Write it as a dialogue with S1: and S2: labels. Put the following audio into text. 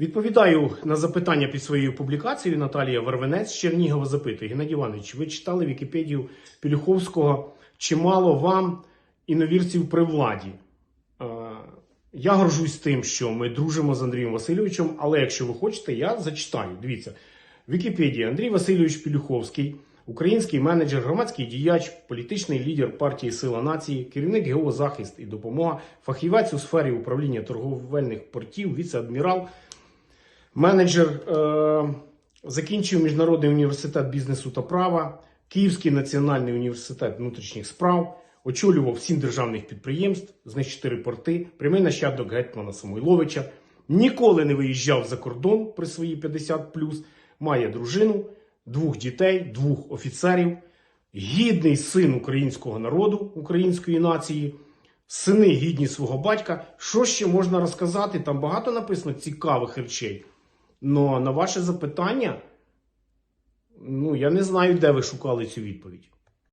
S1: Відповідаю на запитання під своєю публікацією Наталія Вервенець Чернігова запитує. Геннадій Іванович, ви читали Вікіпедію Пілюховського чимало вам іновірців при владі. Е, Я горжусь тим, що ми дружимо з Андрієм Васильовичем, але якщо ви хочете, я зачитаю. Дивіться, Вікіпедія Андрій Васильович Пілюховський, український менеджер, громадський діяч, політичний лідер партії Сила нації, керівник геозахист і допомога, фахівець у сфері управління торговельних портів, віце-адмірал, менеджер, е, закінчив Міжнародний університет бізнесу та права, Київський національний університет внутрішніх справ, очолював сім державних підприємств, з них чотири порти, прямий нащадок гетьмана Самойловича, ніколи не виїжджав за кордон при свої 50 має дружину, двох дітей, двох офіцерів, гідний син українського народу, української нації, сини гідні свого батька. Що ще можна розказати? Там багато написано цікавих речей. Но на ваше запитання, ну я не знаю, де ви шукали цю відповідь.